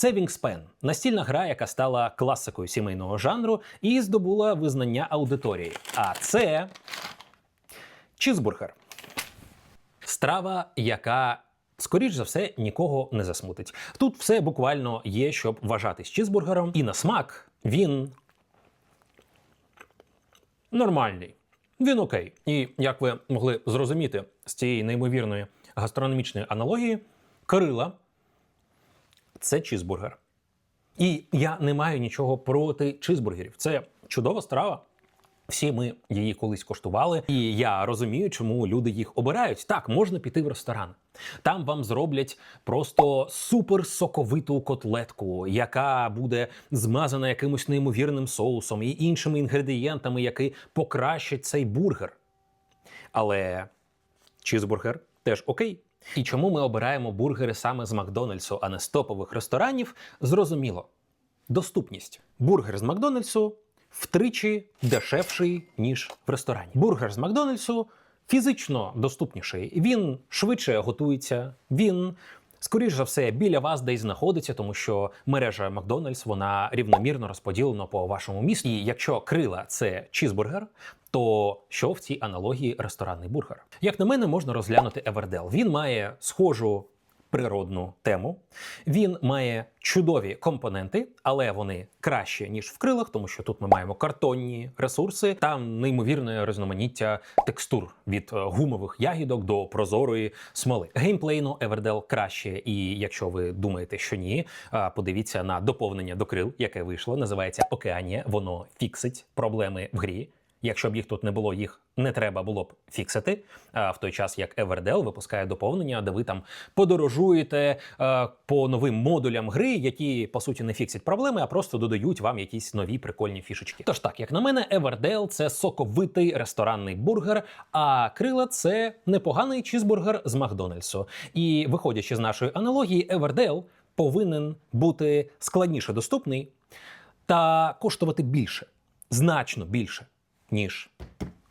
Це Wingspan – настільна гра, яка стала класикою сімейного жанру і здобула визнання аудиторії. А це чізбургер. Страва, яка, скоріш за все, нікого не засмутить. Тут все буквально є, щоб вважатись чізбургером, і на смак він нормальний. Він окей. І як ви могли зрозуміти з цієї неймовірної гастрономічної аналогії, Кирила це чізбургер. І я не маю нічого проти чизбургерів. Це чудова страва. Всі ми її колись коштували, і я розумію, чому люди їх обирають. Так, можна піти в ресторан. Там вам зроблять просто суперсоковиту котлетку, яка буде змазана якимось неймовірним соусом і іншими інгредієнтами, які покращать цей бургер. Але чізбургер теж окей. І чому ми обираємо бургери саме з Макдональдсу, а не з топових ресторанів, зрозуміло. Доступність. Бургер з Макдональдсу втричі дешевший, ніж в ресторані. Бургер з Макдональдсу фізично доступніший. Він швидше готується, він. Скоріш за все, біля вас десь знаходиться, тому що мережа Макдональдс вона рівномірно розподілена по вашому місту. І якщо крила це чізбургер, то що в цій аналогії ресторанний бургер? Як на мене, можна розглянути Евердел. Він має схожу природну тему. Він має чудові компоненти, але вони краще ніж в крилах, тому що тут ми маємо картонні ресурси. Там неймовірне різноманіття текстур від е, гумових ягідок до прозорої смоли. Геймплейно Everdell краще. І якщо ви думаєте, що ні, подивіться на доповнення до крил, яке вийшло. Називається Океанія. Воно фіксить проблеми в грі. Якщо б їх тут не було, їх не треба було б фіксити. А в той час як Everdell випускає доповнення, де ви там подорожуєте е, по новим модулям гри, які по суті не фіксять проблеми, а просто додають вам якісь нові прикольні фішечки. Тож так, як на мене, Everdell – це соковитий ресторанний бургер, а крила це непоганий чізбургер з Макдональдсу. І виходячи з нашої аналогії, Everdell повинен бути складніше доступний та коштувати більше, значно більше ніж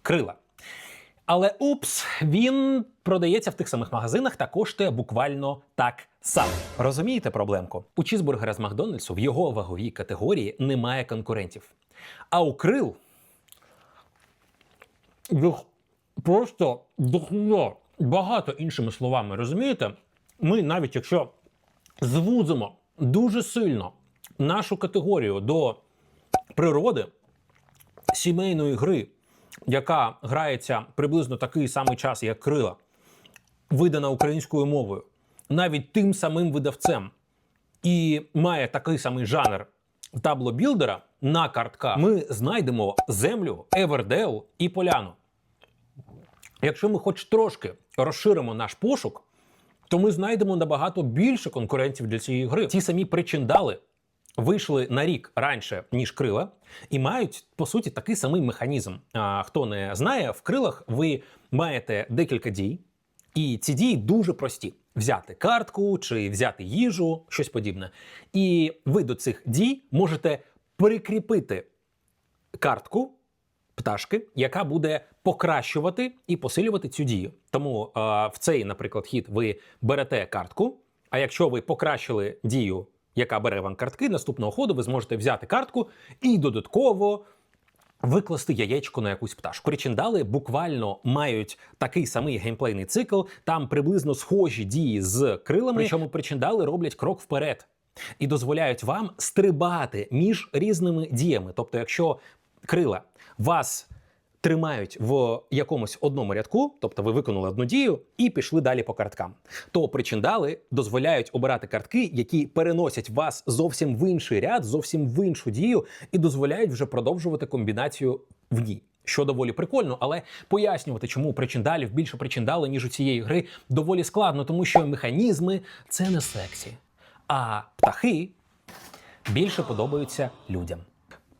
крила. Але упс, він продається в тих самих магазинах та коштує буквально так само. Розумієте проблемку? У чізбургера з Макдональдсу в його ваговій категорії немає конкурентів. А у крил їх просто дохло багато іншими словами. Розумієте? Ми навіть якщо звузимо дуже сильно нашу категорію до природи сімейної гри, яка грається приблизно такий самий час, як крила, видана українською мовою, навіть тим самим видавцем, і має такий самий жанр таблобілдера на картках, ми знайдемо землю, Евердел і поляну. Якщо ми хоч трошки розширимо наш пошук, то ми знайдемо набагато більше конкурентів для цієї гри. Ті самі причиндали вийшли на рік раніше, ніж крила, і мають по суті такий самий механізм. А, хто не знає, в крилах ви маєте декілька дій, і ці дії дуже прості: взяти картку чи взяти їжу, щось подібне. І ви до цих дій можете прикріпити картку. Пташки, яка буде покращувати і посилювати цю дію. Тому е, в цей, наприклад, хід ви берете картку. А якщо ви покращили дію яка бере вам картки, наступного ходу ви зможете взяти картку і додатково викласти яєчко на якусь пташку. Причиндали буквально мають такий самий геймплейний цикл, там приблизно схожі дії з крилами, причому причиндали роблять крок вперед. І дозволяють вам стрибати між різними діями. Тобто, якщо крила вас тримають в якомусь одному рядку, тобто ви виконали одну дію і пішли далі по карткам. То причиндали дозволяють обирати картки, які переносять вас зовсім в інший ряд, зовсім в іншу дію, і дозволяють вже продовжувати комбінацію в ній. Що доволі прикольно, але пояснювати, чому причиндалів більше причиндали, ніж у цієї гри, доволі складно, тому що механізми це не сексі. А птахи більше подобаються людям.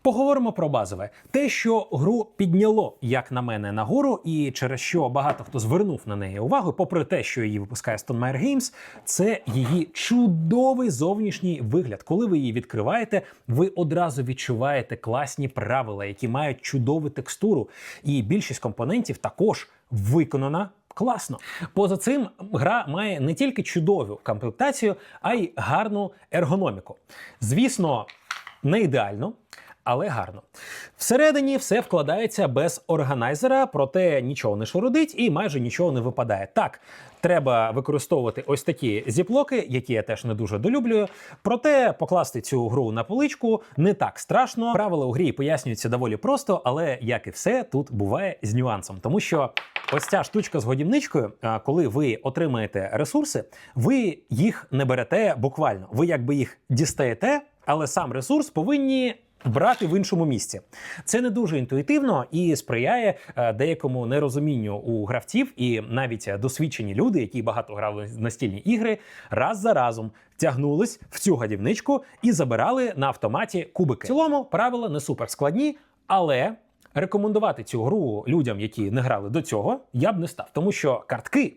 Поговоримо про базове. Те, що гру підняло, як на мене, нагору, і через що багато хто звернув на неї увагу, попри те, що її випускає Stonemaier Games, це її чудовий зовнішній вигляд. Коли ви її відкриваєте, ви одразу відчуваєте класні правила, які мають чудову текстуру. І більшість компонентів також виконана класно. Поза цим гра має не тільки чудову комплектацію, а й гарну ергономіку. Звісно, не ідеально. Але гарно. Всередині все вкладається без органайзера, проте нічого не шурудить і майже нічого не випадає. Так, треба використовувати ось такі зіплоки, які я теж не дуже долюблюю. Проте покласти цю гру на поличку не так страшно. Правила у грі пояснюються доволі просто, але як і все, тут буває з нюансом. Тому що ось ця штучка з годівничкою, коли ви отримаєте ресурси, ви їх не берете буквально. Ви якби їх дістаєте, але сам ресурс повинні. Брати в іншому місці це не дуже інтуїтивно і сприяє е, деякому нерозумінню у гравців, і навіть досвідчені люди, які багато грали в настільні ігри, раз за разом тягнулись в цю гадівничку і забирали на автоматі кубики. В цілому правила не супер складні, але рекомендувати цю гру людям, які не грали до цього, я б не став, тому що картки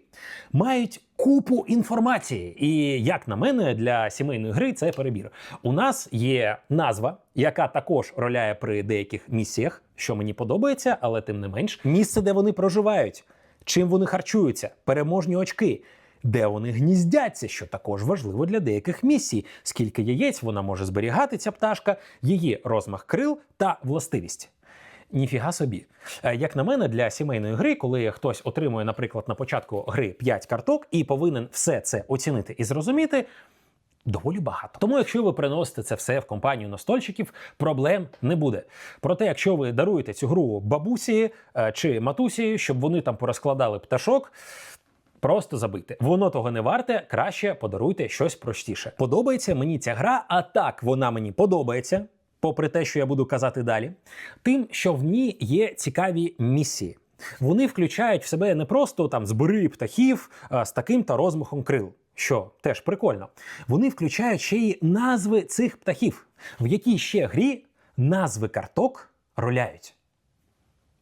мають купу інформації. І як на мене, для сімейної гри це перебір. У нас є назва, яка також роляє при деяких місіях, що мені подобається, але тим не менш, місце, де вони проживають, чим вони харчуються, переможні очки. Де вони гніздяться, що також важливо для деяких місій, скільки яєць вона може зберігати, ця пташка, її розмах крил та властивість. Ніфіга собі. Е, Як на мене, для сімейної гри, коли хтось отримує, наприклад, на початку гри 5 карток і повинен все це оцінити і зрозуміти. Доволі багато. Тому, якщо ви приносите це все в компанію настольщиків, проблем не буде. Проте, якщо ви даруєте цю гру бабусі е, чи матусі, щоб вони там порозкладали пташок. Просто забийте. Воно того не варте, краще подаруйте щось простіше. Подобається мені ця гра, а так вона мені подобається, попри те, що я буду казати далі, тим, що в ній є цікаві місії. Вони включають в себе не просто там збери птахів а, з таким та розмахом крил, що теж прикольно. Вони включають ще й назви цих птахів, в якій ще грі назви карток роляють.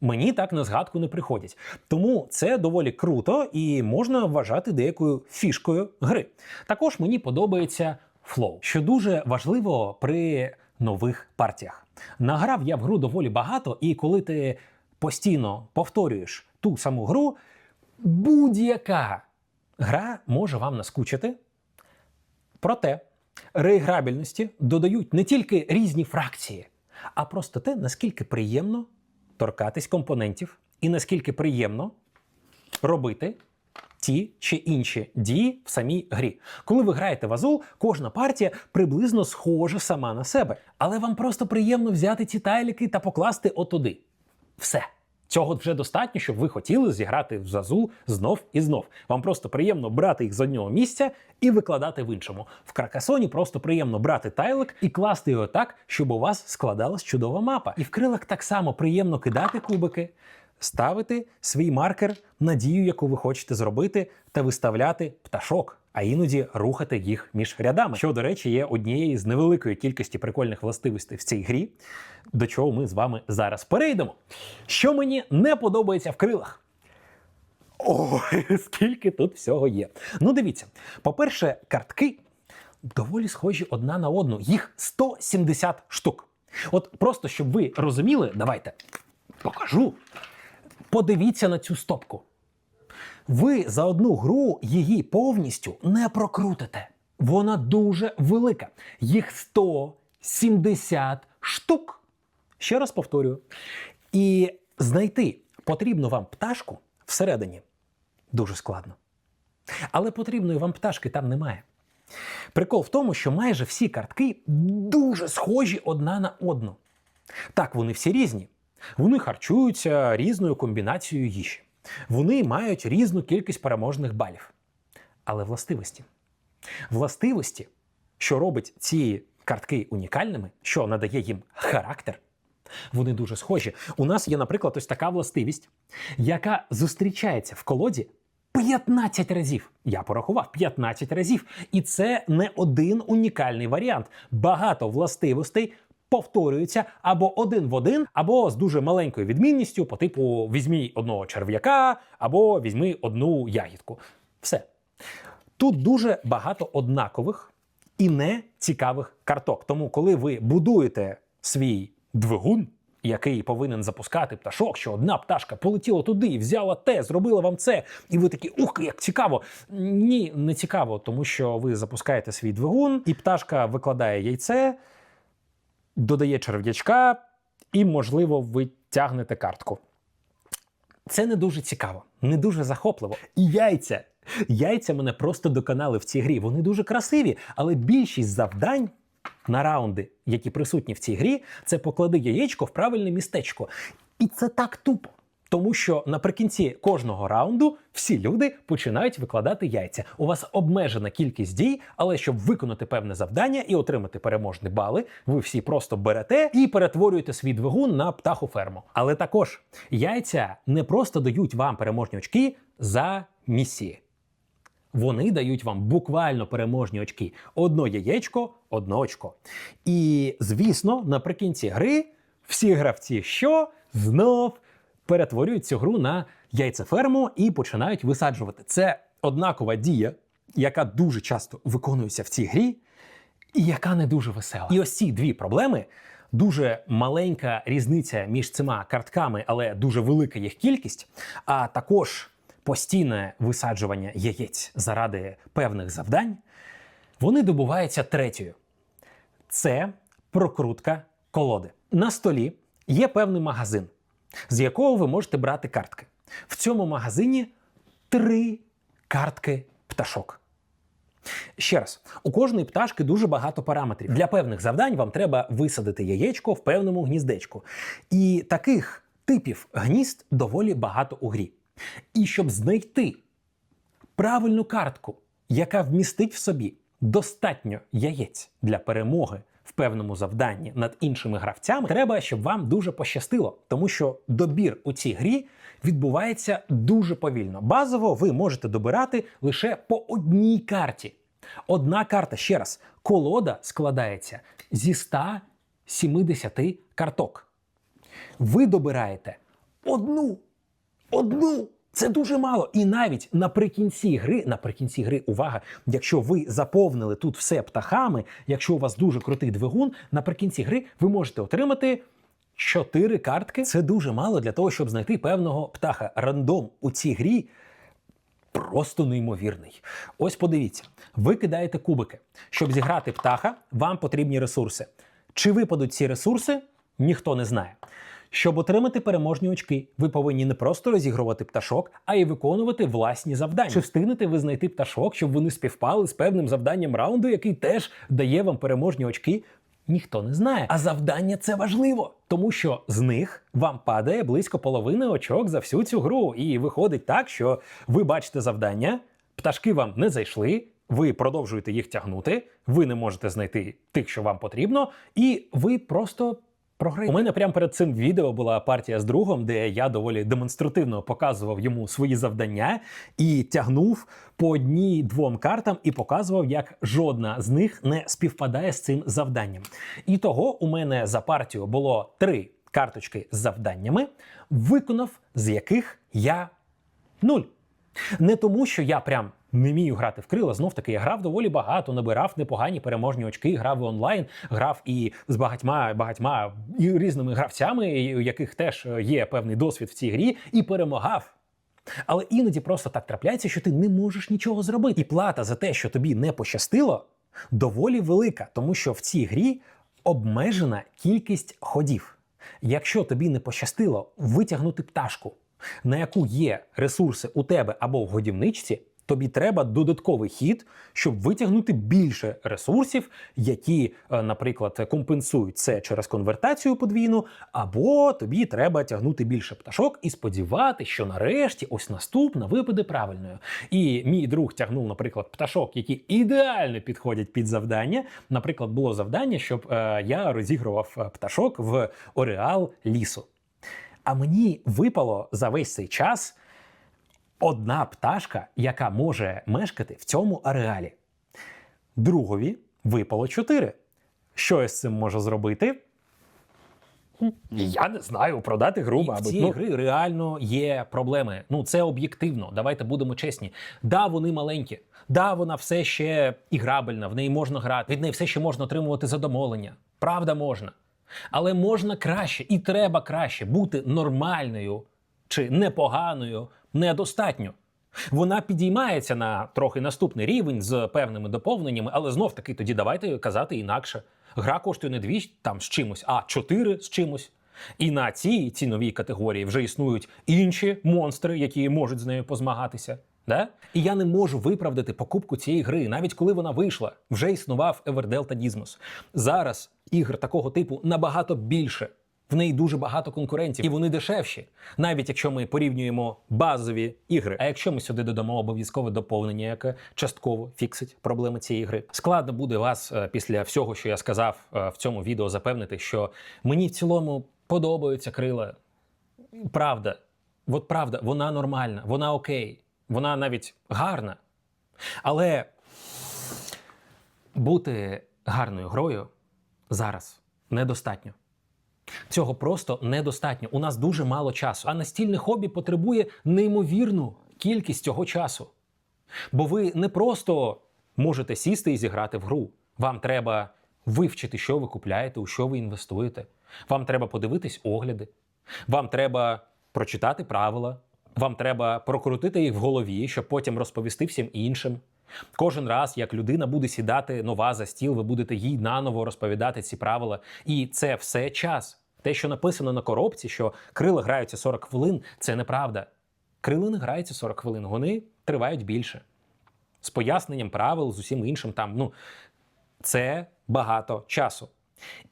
Мені так на згадку не приходять. Тому це доволі круто і можна вважати деякою фішкою гри. Також мені подобається флоу, що дуже важливо при нових партіях. Награв я в гру доволі багато, і коли ти постійно повторюєш ту саму гру, будь-яка гра може вам наскучити. Проте реіграбельності додають не тільки різні фракції, а просто те, наскільки приємно торкатись компонентів і наскільки приємно робити ті чи інші дії в самій грі. Коли ви граєте в Азул, кожна партія приблизно схожа сама на себе, але вам просто приємно взяти ці тайліки та покласти отуди. Все. Цього вже достатньо, щоб ви хотіли зіграти в Зазул знов і знов. Вам просто приємно брати їх з одного місця і викладати в іншому. В Каркасоні просто приємно брати тайлик і класти його так, щоб у вас складалась чудова мапа. І в крилах так само приємно кидати кубики, ставити свій маркер на дію, яку ви хочете зробити, та виставляти пташок. А іноді рухати їх між рядами, що, до речі, є однією з невеликої кількості прикольних властивостей в цій грі, до чого ми з вами зараз перейдемо. Що мені не подобається в крилах? Ой, скільки тут всього є. Ну, дивіться, по-перше, картки доволі схожі одна на одну. Їх 170 штук. От просто щоб ви розуміли, давайте покажу. Подивіться на цю стопку. Ви за одну гру її повністю не прокрутите. Вона дуже велика. Їх 170 штук. Ще раз повторюю. І знайти потрібну вам пташку всередині дуже складно. Але потрібної вам пташки там немає. Прикол в тому, що майже всі картки дуже схожі одна на одну. Так, вони всі різні. Вони харчуються різною комбінацією їжі. Вони мають різну кількість переможних балів. Але властивості. Властивості, що робить ці картки унікальними, що надає їм характер, вони дуже схожі. У нас є, наприклад, ось така властивість, яка зустрічається в колоді 15 разів. Я порахував 15 разів. І це не один унікальний варіант. Багато властивостей повторюються або один в один, або з дуже маленькою відмінністю, по типу візьмі одного черв'яка, або візьми одну ягідку. Все. Тут дуже багато однакових і не цікавих карток. Тому, коли ви будуєте свій двигун, який повинен запускати пташок, що одна пташка полетіла туди, взяла те, зробила вам це, і ви такі, ух, як цікаво. Ні, не цікаво, тому що ви запускаєте свій двигун, і пташка викладає яйце, додає черв'ячка, і, можливо, ви тягнете картку. Це не дуже цікаво, не дуже захопливо. І яйця. Яйця мене просто доконали в цій грі. Вони дуже красиві, але більшість завдань на раунди, які присутні в цій грі, це поклади яєчко в правильне містечко. І це так тупо. Тому що наприкінці кожного раунду всі люди починають викладати яйця. У вас обмежена кількість дій, але щоб виконати певне завдання і отримати переможні бали, ви всі просто берете і перетворюєте свій двигун на птахоферму. Але також яйця не просто дають вам переможні очки за місії. Вони дають вам буквально переможні очки. Одно яєчко, одно очко. І, звісно, наприкінці гри всі гравці, що знов перетворюють цю гру на яйцеферму і починають висаджувати. Це однакова дія, яка дуже часто виконується в цій грі, і яка не дуже весела. І ось ці дві проблеми. Дуже маленька різниця між цими картками, але дуже велика їх кількість, а також постійне висаджування яєць заради певних завдань, вони добуваються третьою. Це прокрутка колоди. На столі є певний магазин, з якого ви можете брати картки. В цьому магазині три картки пташок. Ще раз, у кожної пташки дуже багато параметрів. Для певних завдань вам треба висадити яєчко в певному гніздечку. І таких типів гнізд доволі багато у грі. І щоб знайти правильну картку, яка вмістить в собі достатньо яєць для перемоги в певному завданні над іншими гравцями, треба, щоб вам дуже пощастило, тому що добір у цій грі відбувається дуже повільно. Базово ви можете добирати лише по одній карті. Одна карта, ще раз, колода складається зі 170 карток. Ви добираєте одну Одну! Це дуже мало. І навіть наприкінці гри, наприкінці гри, увага, якщо ви заповнили тут все птахами, якщо у вас дуже крутий двигун, наприкінці гри ви можете отримати. Чотири картки це дуже мало для того, щоб знайти певного птаха. Рандом у цій грі просто неймовірний. Ось подивіться, ви кидаєте кубики. Щоб зіграти птаха, вам потрібні ресурси. Чи випадуть ці ресурси, ніхто не знає. Щоб отримати переможні очки, ви повинні не просто розігрувати пташок, а й виконувати власні завдання. Чи встигнете ви знайти пташок, щоб вони співпали з певним завданням раунду, який теж дає вам переможні очки? Ніхто не знає. А завдання це важливо, тому що з них вам падає близько половини очок за всю цю гру. І виходить так, що ви бачите завдання, пташки вам не зайшли. Ви продовжуєте їх тягнути, ви не можете знайти тих, що вам потрібно, і ви просто програєте. У мене прямо перед цим відео була партія з другом, де я доволі демонстративно показував йому свої завдання і тягнув по одній двом картам і показував, як жодна з них не співпадає з цим завданням. І того у мене за партію було три карточки з завданнями, виконав з яких я нуль. Не тому, що я прям не вмію грати в крила. Знов таки я грав доволі багато, набирав непогані переможні очки, грав онлайн, грав і з багатьма багатьма і різними гравцями, у яких теж є певний досвід в цій грі, і перемагав. Але іноді просто так трапляється, що ти не можеш нічого зробити. І плата за те, що тобі не пощастило, доволі велика, тому що в цій грі обмежена кількість ходів. Якщо тобі не пощастило витягнути пташку, на яку є ресурси у тебе або в годівничці, тобі треба додатковий хід, щоб витягнути більше ресурсів, які, е, наприклад, компенсують це через конвертацію подвійну, або тобі треба тягнути більше пташок і сподіватися, що нарешті ось наступна випаде правильною. І мій друг тягнув, наприклад, пташок, які ідеально підходять під завдання. Наприклад, було завдання, щоб е, я розігрував е, пташок в Ореал лісу. А мені випало за весь цей час одна пташка, яка може мешкати в цьому ареалі. Другові випало чотири. Що я з цим можу зробити? Я не знаю, продати гру, мабуть. В цій ну, гри реально є проблеми. Ну, це об'єктивно. Давайте будемо чесні. Да, вони маленькі. Да, вона все ще іграбельна, в неї можна грати, від неї все ще можна отримувати задоволення. Правда, можна. Але можна краще і треба краще бути нормальною чи непоганою недостатньо. Вона підіймається на трохи наступний рівень з певними доповненнями, але знов таки тоді давайте казати інакше. Гра коштує не дві там з чимось, а чотири з чимось. І на цій ціновій категорії вже існують інші монстри, які можуть з нею позмагатися. Да? І я не можу виправдати покупку цієї гри, навіть коли вона вийшла. Вже існував Everdell та. Зараз ігр такого типу набагато більше. В неї дуже багато конкурентів, і вони дешевші, навіть якщо ми порівнюємо базові ігри. А якщо ми сюди додамо обов'язкове доповнення, яке частково фіксить проблеми цієї гри, складно буде вас е, після всього, що я сказав е, в цьому відео, запевнити, що мені в цілому подобаються крила. Правда, от правда, вона нормальна, вона окей, вона навіть гарна. Але бути гарною грою зараз недостатньо. Цього просто недостатньо. У нас дуже мало часу. А настільне хобі потребує неймовірну кількість цього часу. Бо ви не просто можете сісти і зіграти в гру. Вам треба вивчити, що ви купляєте, у що ви інвестуєте. Вам треба подивитись огляди. Вам треба прочитати правила. Вам треба прокрутити їх в голові, щоб потім розповісти всім іншим. Кожен раз, як людина буде сідати нова за стіл, ви будете їй наново розповідати ці правила. І це все час. Те, що написано на коробці, що крила граються 40 хвилин, це неправда. Крила не граються 40 хвилин, вони тривають більше. З поясненням правил, з усім іншим там. Ну, це багато часу.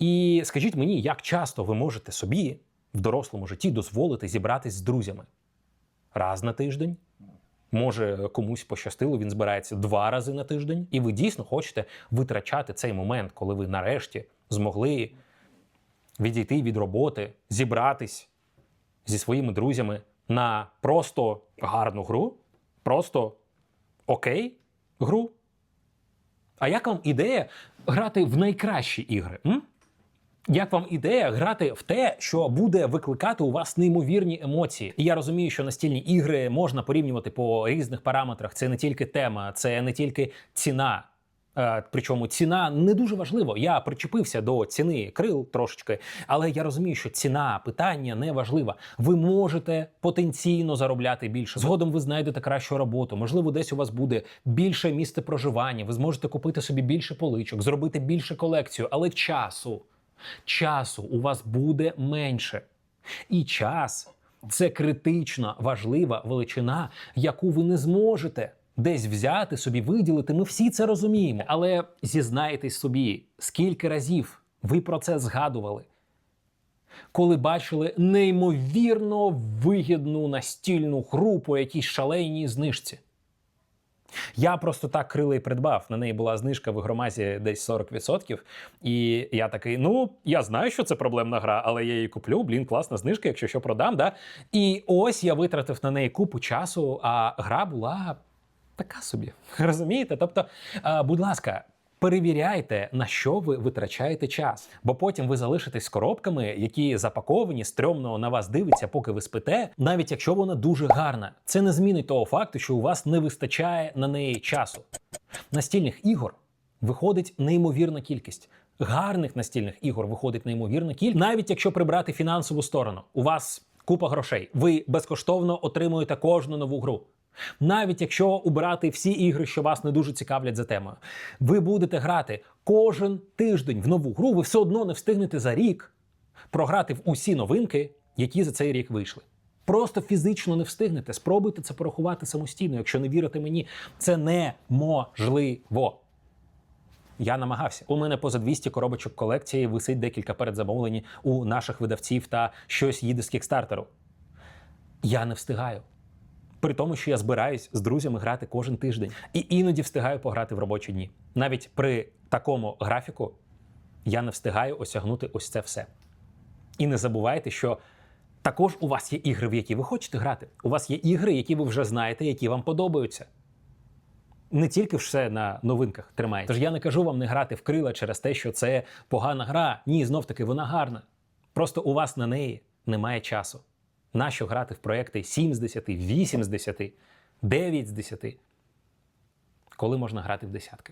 І скажіть мені, як часто ви можете собі в дорослому житті дозволити зібратись з друзями? Раз на тиждень? Може, комусь пощастило, він збирається два рази на тиждень, і ви дійсно хочете витрачати цей момент, коли ви нарешті змогли відійти від роботи, зібратись зі своїми друзями на просто гарну гру, просто окей гру. А як вам ідея грати в найкращі ігри? М? Як вам ідея грати в те, що буде викликати у вас неймовірні емоції? І я розумію, що настільні ігри можна порівнювати по різних параметрах. Це не тільки тема, це не тільки ціна. Е, Причому ціна не дуже важливо. Я причепився до ціни крил трошечки, але я розумію, що ціна питання не важлива. Ви можете потенційно заробляти більше. Згодом ви знайдете кращу роботу. Можливо, десь у вас буде більше місце проживання. Ви зможете купити собі більше поличок, зробити більше колекцію, але часу. Часу у вас буде менше. І час це критична важлива величина, яку ви не зможете десь взяти собі, виділити. Ми всі це розуміємо. Але зізнайтесь собі, скільки разів ви про це згадували, коли бачили неймовірно вигідну настільну гру по якійсь шаленій знижці. Я просто так крила придбав. На неї була знижка в громазі десь 40%. І я такий: ну, я знаю, що це проблемна гра, але я її куплю. Блін, класна знижка, якщо що продам. Да? І ось я витратив на неї купу часу, а гра була така собі. Розумієте? Тобто, будь ласка. Перевіряйте, на що ви витрачаєте час, бо потім ви залишитесь коробками, які запаковані, стрьомно на вас дивиться, поки ви спите, навіть якщо вона дуже гарна. Це не змінить того факту, що у вас не вистачає на неї часу. Настільних ігор виходить неймовірна кількість. Гарних настільних ігор виходить неймовірна кількість, навіть якщо прибрати фінансову сторону. У вас купа грошей. Ви безкоштовно отримуєте кожну нову гру. Навіть якщо убирати всі ігри, що вас не дуже цікавлять за темою, ви будете грати кожен тиждень в нову гру, ви все одно не встигнете за рік програти в усі новинки, які за цей рік вийшли. Просто фізично не встигнете. Спробуйте це порахувати самостійно. Якщо не вірите мені, це неможливо. Я намагався. У мене поза 200 коробочок колекції висить декілька передзамовлень у наших видавців та щось їде з кікстартеру. Я не встигаю. При тому, що я збираюсь з друзями грати кожен тиждень і іноді встигаю пограти в робочі дні. Навіть при такому графіку я не встигаю осягнути ось це все. І не забувайте, що також у вас є ігри, в які ви хочете грати. У вас є ігри, які ви вже знаєте, які вам подобаються. Не тільки все на новинках тримається. Тож я не кажу вам не грати в крила через те, що це погана гра. Ні, знов таки вона гарна. Просто у вас на неї немає часу. Нащо грати в проекти 7 з 10, 8 з 10, 9 з 10, коли можна грати в десятки?